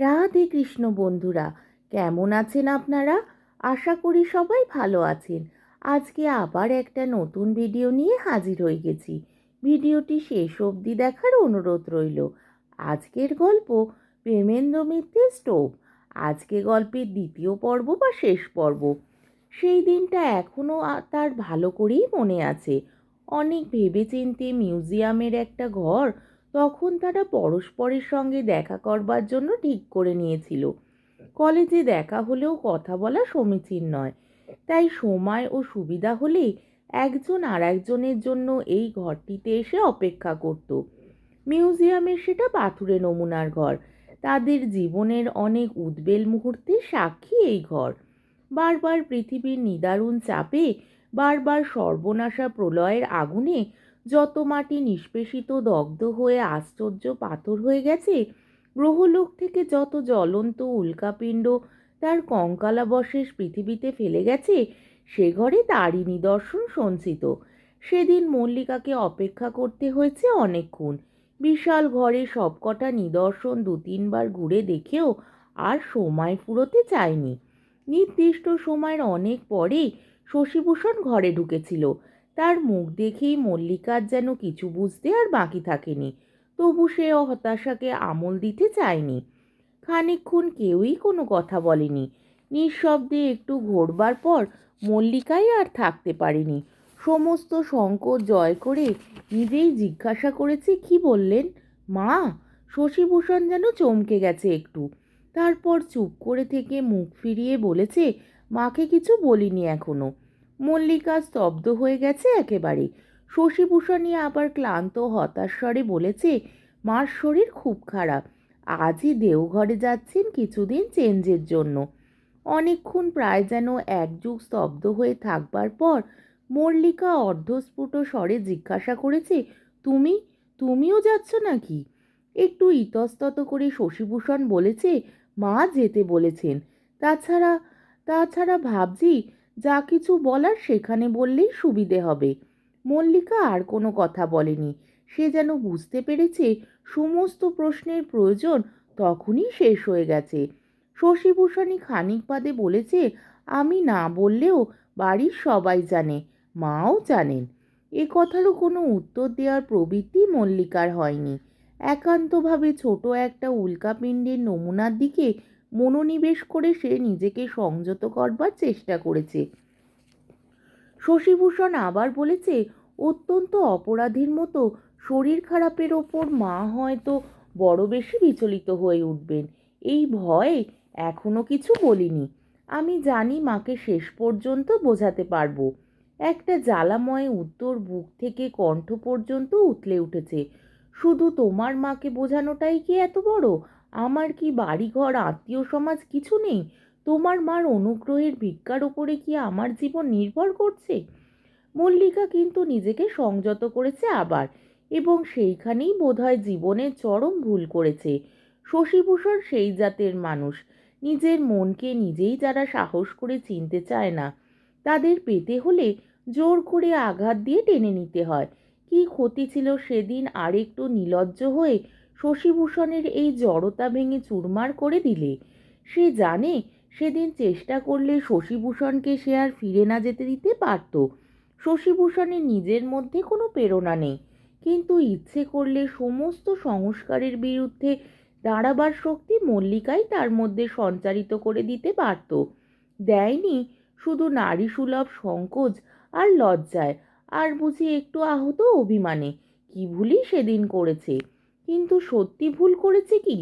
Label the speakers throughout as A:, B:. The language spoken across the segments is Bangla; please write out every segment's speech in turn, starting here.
A: রাধে কৃষ্ণ বন্ধুরা, কেমন আছেন আপনারা? আশা করি সবাই ভালো আছেন। আজকে আবার একটা নতুন ভিডিও নিয়ে হাজির হয়ে গেছি। ভিডিওটি শেষ অবধি দেখার অনুরোধ রইল। আজকের গল্প প্রেমেন্দ্র মিত্রের স্টোভ আজকে গল্পের দ্বিতীয় পর্ব বা শেষ পর্ব। সেই দিনটা এখনও তার ভালো করেই মনে আছে। অনেক ভেবেচিন্তে মিউজিয়ামের একটা ঘর তখন তারা পরস্পরের সঙ্গে দেখা করবার জন্য ঠিক করে নিয়েছিল। কলেজে দেখা হলেও কথা বলা সমীচীন নয়। তাই সময় ও সুবিধা হলেই একজন আর একজনের জন্য এই ঘরটিতে এসে অপেক্ষা করত। মিউজিয়ামের সেটা পাথুরে নমুনার ঘর। তাদের জীবনের অনেক উদ্বেল মুহূর্তে সাক্ষী এই ঘর। বারবার পৃথিবীর নিদারুণ চাপে বারবার সর্বনাশা প্রলয়ের আগুনে যত মাটি নিষ্পেষিত দগ্ধ হয়ে আশ্চর্য পাথর হয়ে গেছে, গ্রহলোক থেকে যত জ্বলন্ত উল্কাপিণ্ড তার কঙ্কালাবশেষ পৃথিবীতে ফেলে গেছে, সে ঘরে তারই নিদর্শন সঞ্চিত। সেদিন মল্লিকাকে অপেক্ষা করতে হয়েছে অনেকক্ষণ। বিশাল ঘরে সবকটা নিদর্শন দু তিনবার ঘুরে দেখেও আর সময় ফুরোতে চায়নি। নির্দিষ্ট সময়ের অনেক পরে শশীভূষণ ঘরে ঢুকেছিল। তার মুখ দেখেই মল্লিকার যেন কিছু বুঝতে আর বাকি থাকেনি। তবু সে হতাশাকে আমল দিতে চায়নি। খানিক্ষণ কেউই কোনো কথা বলেনি। নিঃশব্দে একটু ঘোরবার পর মল্লিকাই আর থাকতে পারেনি। সমস্ত সংকট জয় করে নিজেই জিজ্ঞাসা করেছে, কি বললেন? মা, শশীভূষণ যেন চমকে গেছে একটু। তারপর চুপ করে থেকে মুখ ফিরিয়ে বলেছে, মাকে কিছু বলিনি এখনও। মল্লিকা স্তব্ধ হয়ে গেছে একেবারে। শশীভূষণী আবার ক্লান্ত হতাশ্বরে বলেছে, মার শরীর খুব খারাপ। আজই দেওঘরে যাচ্ছেন কিছুদিন চেঞ্জের জন্য। অনেকক্ষণ প্রায় যেন একযুগ স্তব্ধ হয়ে থাকবার পর মল্লিকা অর্ধস্ফুট স্বরে জিজ্ঞাসা করেছে, তুমি? তুমিও যাচ্ছ নাকি? একটু ইতস্তত করে শশীভূষণ বলেছে, মা যেতে বলেছেন। তাছাড়া তাছাড়া ভাবছি যা কিছু বলার সেখানে বললেই সুবিধে হবে। মল্লিকা আর কোনো কথা বলেনি। সে যেন বুঝতে পেরেছে সমস্ত প্রশ্নের প্রয়োজন তখনই শেষ হয়ে গেছে। শশীভূষণী খানিক বাদে বলেছে, আমি না বললেও বাড়ির সবাই জানে, মাও জানেন। এ কথারও কোনো উত্তর দেওয়ার প্রবৃত্তি মল্লিকার হয়নি। একান্তভাবে ছোট একটা উল্কাপিণ্ডের নমুনার দিকে মনোনিবেশ করে সে নিজেকে সংযত করবার চেষ্টা করেছে। শশীভূষণ আবার বলেছে, অত্যন্ত অপরাধীর মতো শরীর খারাপের ওপর মা হয়তো বড় বেশি বিচলিত হয়ে উঠবেন। এই ভয়ে এখনও কিছু বলিনি। আমি জানি মাকে শেষ পর্যন্ত বোঝাতে পারব। একটা জ্বালাময় উত্তর বুক থেকে কণ্ঠ পর্যন্ত উতলে উঠেছে। শুধু তোমার মাকে বোঝানোটাই কি এত বড়? আমার কি বাড়িঘর, আত্মীয় সমাজ কিছু নেই? তোমার মার অনুগ্রহের ভিক্ষার ওপরে কি আমার জীবন নির্ভর করছে? মল্লিকা কিন্তু নিজেকে সংযত করেছে আবার, এবং সেইখানেই বোধহয় জীবনের চরম ভুল করেছে। শশীভূষণ সেই জাতের মানুষ। নিজের মনকে নিজেই যারা সাহস করে চিনতে চায় না, তাদের পেতে হলে জোর করে আঘাত দিয়ে টেনে নিতে হয়। কি ক্ষতি ছিল সেদিন আরেকটু নিলজ্জ হয়ে শশীভূষণের এই জড়তা ভেঙে চুরমার করে দিলে। সে জানে সেদিন চেষ্টা করলে শশীভূষণকে সে আর ফিরে না যেতে দিতে পারত। শশীভূষণের নিজের মধ্যে কোনো প্রেরণা নেই। কিন্তু ইচ্ছে করলে সমস্ত সংস্কারের বিরুদ্ধে দাঁড়াবার শক্তি মল্লিকাই তার মধ্যে সঞ্চারিত করে দিতে পারত। দেয়নি শুধু নারী সুলভ সংকোচ আর লজ্জায়। আর বুঝি একটু আহত অভিমানে। কি ভুলই সেদিন করেছে। কিন্তু সত্যি ভুল করেছে কি?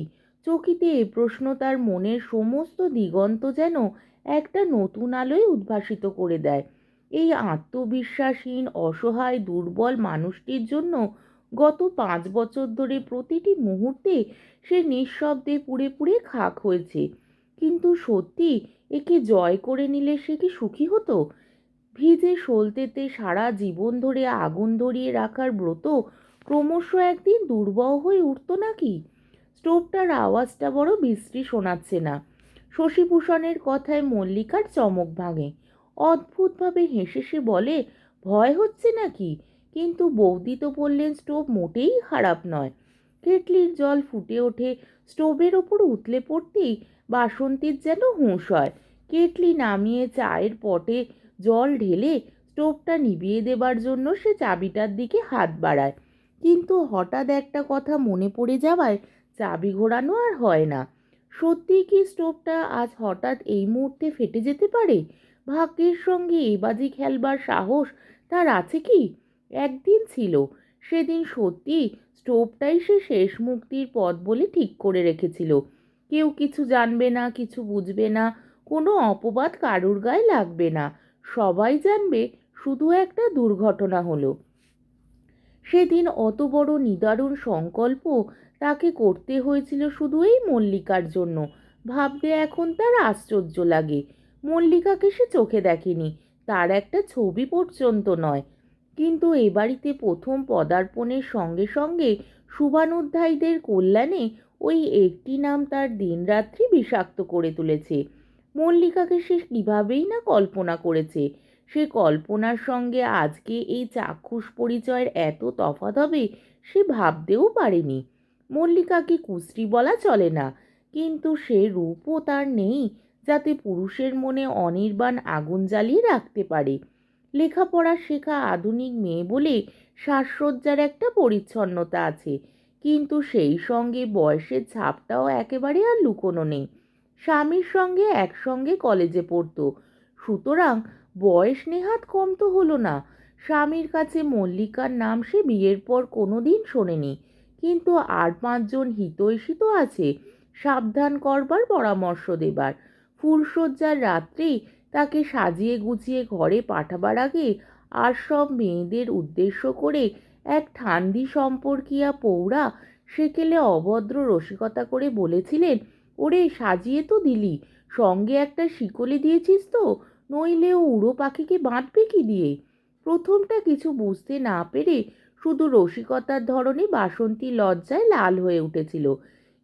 A: চকিতে এ প্রশ্ন তার মনের সমস্ত দিগন্ত যেন একটা নতুন আলোয় উদ্ভাসিত করে দেয়। এই আত্মবিশ্বাসহীন, অসহায়, দুর্বল মানুষটির জন্য গত পাঁচ বছর ধরে প্রতিটি মুহূর্তে সে নিঃশব্দে পুড়ে পুড়ে খাক হয়েছে। কিন্তু সত্যি একে জয় করে নিলে সে কি সুখী হতো? ভিজে সলতেতে সারা জীবন ধরে আগুন ধরিয়ে রাখার ব্রত ক্রমশ একদিন দুর্বহ হয়ে উঠত নাকি? স্টোভটার আওয়াজটা বড় বিশ্রী শোনাচ্ছে না। শশীভূষণের কথায় মল্লিকার চমক ভাঙে। অদ্ভুতভাবে হেসে সে বলে, ভয় হচ্ছে নাকি? কিন্তু বৌদি তো বললেন স্টোভ মোটেই খারাপ নয়। কেটলির জল ফুটে ওঠে স্টোভের ওপর উতলে পড়তেই বাসন্তীর যেন হুঁশ হয়। কেটলি নামিয়ে চায়ের পটে জল ঢেলে স্টোভটা নিভিয়ে দেবার জন্য সে চাবিটার দিকে হাত বাড়ায়। কিন্তু হঠাৎ একটা কথা মনে পড়ে যাওয়ায় চাবি ঘোরানো আর হয় না। সত্যিই কি স্টোভটা আজ হঠাৎ এই মুহূর্তে ফেটে যেতে পারে? ভাগ্যের সঙ্গে এই বাজি খেলবার সাহস তার আছে কি? একদিন ছিল, সেদিন সত্যি স্টোভটাই সে শেষ মুক্তির পথ বলে ঠিক করে রেখেছিল। কেউ কিছু জানবে না, কিছু বুঝবে না, কোনো অপবাদ কারুর গায়ে লাগবে না। সবাই জানবে শুধু একটা দুর্ঘটনা হলো। সেদিন অত বড় নিদারুণ সংকল্প তাকে করতে হয়েছিল শুধু এই মল্লিকার জন্য। ভাবতে এখন তার আশ্চর্য লাগে। মল্লিকাকে সে চোখে দেখেনি, তার একটা ছবি পর্যন্ত নয়। কিন্তু এ বাড়িতে প্রথম পদার্পণের সঙ্গে সঙ্গে শুভানুধ্যায়ীদের কল্যাণে ওই একটি নাম তার দিনরাত্রি বিষাক্ত করে তুলেছে। মল্লিকাকে সে কীভাবেই না কল্পনা করেছে। সে কল্পনার সঙ্গে আজকে এই চাক্ষুষ পরিচয়ের এত তফাৎ হবে সে ভাবতেও পারেনি। মল্লিকাকে কুশ্রী বলা চলে না, কিন্তু সে রূপও তার নেই, যাতে পুরুষের মনে অনির্বাণ আগুন জ্বালিয়ে রাখতে পারে। লেখাপড়া শেখা আধুনিক মেয়ে বলে সাজসজ্জার একটা পরিচ্ছন্নতা আছে, কিন্তু সেই সঙ্গে বয়সের ছাপটাও একেবারে আর লুকোনো নেই। স্বামীর সঙ্গে একসঙ্গে কলেজে পড়তো সুতরাং বয়স নেহাত কম তো হলো না। স্বামীর কাছে মল্লিকার নাম সে বিয়ের পর কোনো দিন শোনেনি। কিন্তু আর পাঁচজন হিতৈষী তো আছে, সাবধান করবার পরামর্শ দেবার। ফুলশয্যার রাত্রেই তাকে সাজিয়ে গুছিয়ে ঘরে পাঠাবার আগে আর সব মেয়েদের উদ্দেশ্য করে এক ঠান্দি সম্পর্কিয়া পৌরা সেকেলে অভদ্র রসিকতা করে বলেছিলেন, ওরে, সাজিয়ে তো দিলি। সঙ্গে একটা শিকলে দিয়েছিস তো? নইলে উড়ো পাখিকে বাঁধবে কি দিয়ে? প্রথমটা কিছু বুঝতে না পেরে শুধু রসিকতার ধরনে বাসন্তী লজ্জায় লাল হয়ে উঠেছিল।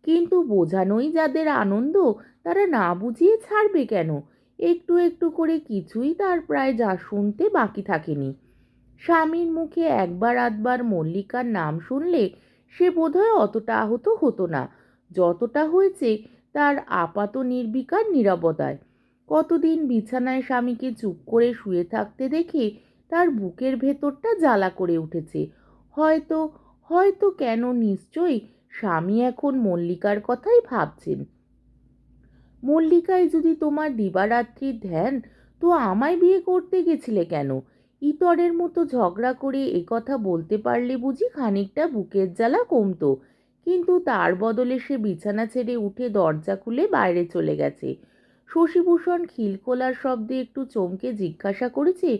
A: কিন্তু বোঝানোই যাদের আনন্দ, তারা না বুঝিয়ে ছাড়বে কেন? একটু একটু করে কিছুই তার প্রায় যা শুনতে বাকি থাকেনি। স্বামীর মুখে একবার আধবার মল্লিকার নাম শুনলে সে বোধহয় অতটা আহত হতো না। যতটা হয়েছে, তার আপাত নির্বিকার নিরাপদায় কতদিন বিছানায় স্বামীকে চুপ করে শুয়ে থাকতে দেখে তার বুকের ভেতরটা জ্বালা করে উঠেছে। হয়তো হয়তো কেন নিশ্চয়ই স্বামী এখন মল্লিকার কথাই ভাবছেন। মল্লিকায় যদি তোমার দিবারাত্রির ধ্যান, তো আমায় বিয়ে করতে গেছিলে কেন? ইতরের মতো ঝগড়া করে এ কথা বলতে পারলে বুঝি খানিকটা বুকের জ্বালা কমতো। কিন্তু তার বদলে সে বিছানা ছেড়ে উঠে দরজা খুলে বাইরে চলে গেছে। শশীভূষণ খিলখোলার শব্দে একটু চমকে জিজ্ঞাসা করেছে,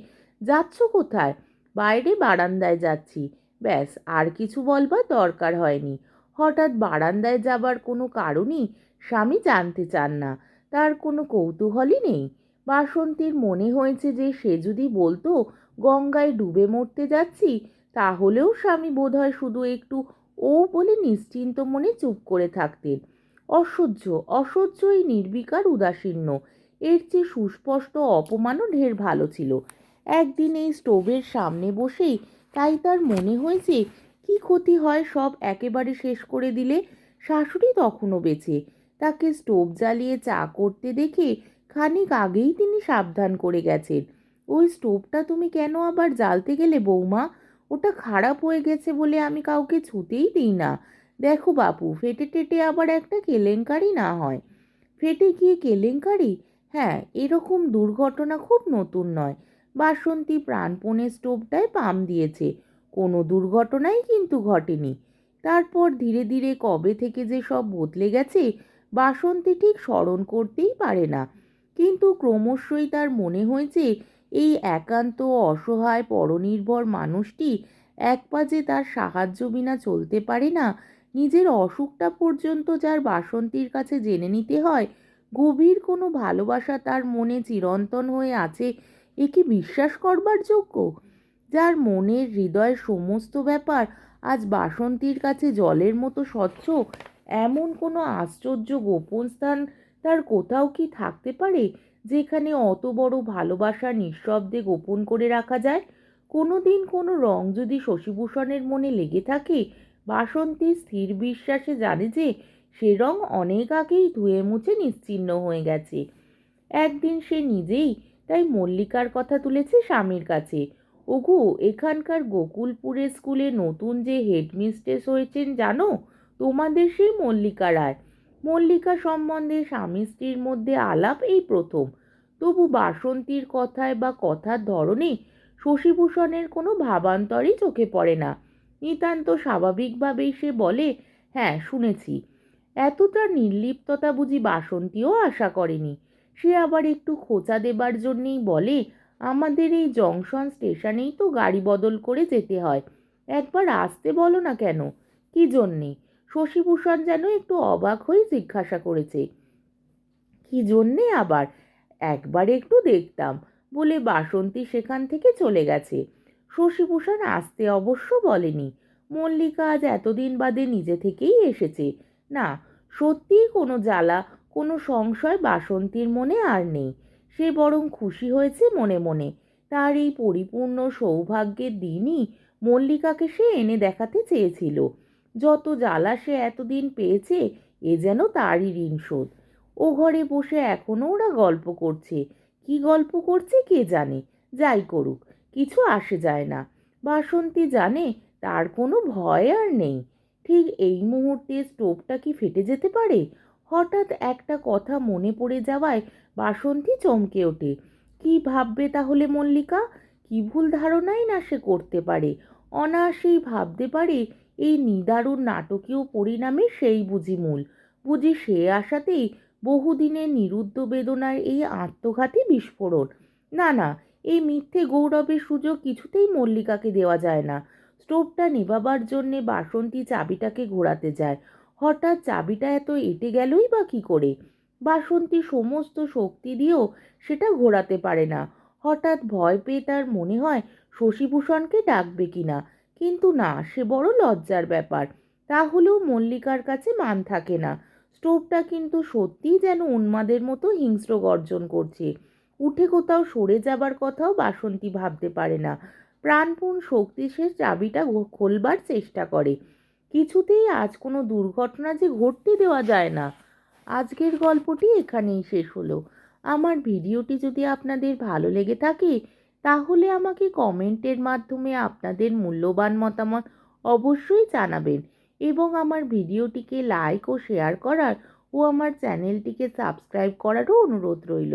A: যাচ্ছ কোথায়? বাইরে বারান্দায় যাচ্ছি। ব্যাস, আর কিছু বলবার দরকার হয়নি। হঠাৎ বারান্দায় যাবার কোনো কারণই স্বামী জানতে চান না। তার কোনো কৌতূহলই নেই। বাসন্তীর মনে হয়েছে যে সে যদি বলতো, গঙ্গায় ডুবে মরতে যাচ্ছি, তাহলেও স্বামী বোধহয় শুধু একটু ও বলে নিশ্চিন্ত মনে চুপ করে থাকতেন। অসহ্য অসহ্য এই নির্বিকার উদাসীন্য। এর চেয়ে সুস্পষ্ট অপমানও ঢের ভালো ছিল। একদিন এই স্টোভের সামনে বসেই তাই তার মনে হয়েছে, কি ক্ষতি হয় সব একেবারে শেষ করে দিলে? শাশুড়ি তখনও বেঁচে। তাকে স্টোভ জ্বালিয়ে চা করতে দেখে খানিক আগেই তিনি সাবধান করে গেছেন। ওই স্টোভটা তুমি কেন আবার জ্বালতে গেলে বৌমা? ওটা খারাপ হয়ে গেছে বলে আমি কাউকে ছুতেই দিই না। দেখো বাপু ফেটে টেটে আবার একটা কেলেঙ্কারি না হয়। ফেটে গিয়ে কেলেঙ্কারি? হ্যাঁ এরকম দুর্ঘটনা খুব নতুন নয়। বাসন্তী প্রাণপণে স্টোভটায় পাম দিয়েছে। কোনো দুর্ঘটনাই কিন্তু ঘটেনি। তারপর ধীরে ধীরে কবে থেকে যে সব বদলে গেছে, বাসন্তী ঠিক স্মরণ করতেই পারে না। কিন্তু ক্রমশই তার মনে হয়েছে, এই একান্ত অসহায় পরনির্ভর মানুষটি এক পাজে তার সাহায্য বিনা চলতে পারে না নিজের অসুখটা পর্যন্ত যার বাসন্তীর কাছে জেনে নিতে হয়, গভীর কোনো ভালোবাসা তার মনে চিরন্তন হয়ে আছে, এ কি বিশ্বাস করবার যোগ্য? যার মনের হৃদয়ের সমস্ত ব্যাপার আজ বাসন্তীর কাছে জলের মতো স্বচ্ছ, এমন কোনো আশ্চর্য গোপন স্থান তার কোথাও কি থাকতে পারে, যেখানে অত বড় ভালোবাসা নিঃশব্দে গোপন করে রাখা যায়? কোনো দিন কোনো রং যদি শশীভূষণের মনে লেগে থাকে বাসন্তী স্থির বিশ্বাসে জানে যে সে রং অনেক আগেই ধুয়ে মুছে নিশ্চিহ্ন হয়ে গেছে। একদিন সে নিজেই তাই মল্লিকার কথা তুলেছে স্বামীর কাছে। ওগো, এখানকার গোকুলপুরের স্কুলে নতুন যে হেডমিস্ট্রেস হয়েছেন জানো? তোমাদের সেই মল্লিকা রায়। মল্লিকা সম্বন্ধে স্বামী স্ত্রীর মধ্যে আলাপ এই প্রথম। তবু বাসন্তীর কথায় বা কথার ধরনে শশীভূষণের কোনো ভাবান্তরই চোখে পড়ে না। নিতান্ত স্বাভাবিকভাবেই সে বলে হ্যাঁ শুনেছি। এতটা নির্লিপ্ততা বুঝি বাসন্তীও আশা করেনি। সে আবার একটু খোঁচা দেবার জন্যেই বলে, আমাদের এই জংশন স্টেশনেই তো গাড়ি বদল করে যেতে হয়। একবার আসতে বলো না কেন? কি জন্যে? শশীভূষণ যেন একটু অবাক হয়ে জিজ্ঞাসা করেছে। কি জন্যে আবার? একবার একটু দেখতাম। বলে বাসন্তী সেখান থেকে চলে গেছে। শশীভূষণ আসতে অবশ্য বলেনি। মল্লিকা আজ এতদিন বাদে নিজে থেকেই এসেছে। না সত্যিই কোনো জ্বালা, কোনো সংশয় বাসন্তীর মনে আর নেই। সে বরং খুশি হয়েছে মনে মনে। তার এই পরিপূর্ণ সৌভাগ্যের দিনই মল্লিকাকে সে এনে দেখাতে চেয়েছিল। যত জ্বালা সে এতদিন পেয়েছে, এ যেন তারই ঋণ শোধ ও ঘরে বসে এখনও ওরা গল্প করছে। কি গল্প করছে কে জানে? যাই করুক। কিছু আসে যায় না। বাসন্তী জানে তার কোনো ভয় আর নেই। ঠিক এই মুহূর্তে স্টোভটা কি ফেটে যেতে পারে? হঠাৎ একটা কথা মনে পড়ে যাওয়ায় বাসন্তী চমকে ওঠে। কি ভাববে তাহলে মল্লিকা? কি ভুল ধারণাই না সে করতে পারে? অনায়াসেই ভাবতে পারে এই নিদারুণ নাটকীয় পরিণামে সেই বুঝি মূল বুঝি সে আশাতেই বহুদিনের নিরুদ্ধ বেদনার এই আত্মঘাতী বিস্ফোরণ। না না এই মিথ্যে গৌরবের সুযোগ কিছুতেই মল্লিকাকে দেওয়া যায় না। স্টোভটা নেভাবার জন্যে বাসন্তী চাবিটাকে ঘোরাতে যায়। হঠাৎ চাবিটা এত এঁটে গেলই বা কী করে? বাসন্তী সমস্ত শক্তি দিয়েও সেটা ঘোরাতে পারে না। হঠাৎ ভয় পেয়ে তার মনে হয় শশীভূষণকে ডাকবে কিনা কিন্তু না, সে বড় লজ্জার ব্যাপার। তাহলেও মল্লিকার কাছে মান থাকে না। স্টোভটা কিন্তু সত্যিই যেন উন্মাদের মতো হিংস্র গর্জন করছে। উঠে কোথাও সরে যাবার কথাও বাসন্তী ভাবতে পারে না। প্রাণপণ শক্তি সে চাবিটা খোলবার চেষ্টা করে। কিছুতেই আজ কোনো দুর্ঘটনা যে ঘটতে দেওয়া যায় না। আজকের গল্পটি এখানেই শেষ হলো। আমার ভিডিওটি যদি আপনাদের ভালো লেগে থাকে, তাহলে আমাকে কমেন্টের মাধ্যমে আপনাদের মূল্যবান মতামত অবশ্যই জানাবেন এবং আমার ভিডিওটিকে লাইক ও শেয়ার করার ও আমার চ্যানেলটিকে সাবস্ক্রাইব করারও অনুরোধ রইল।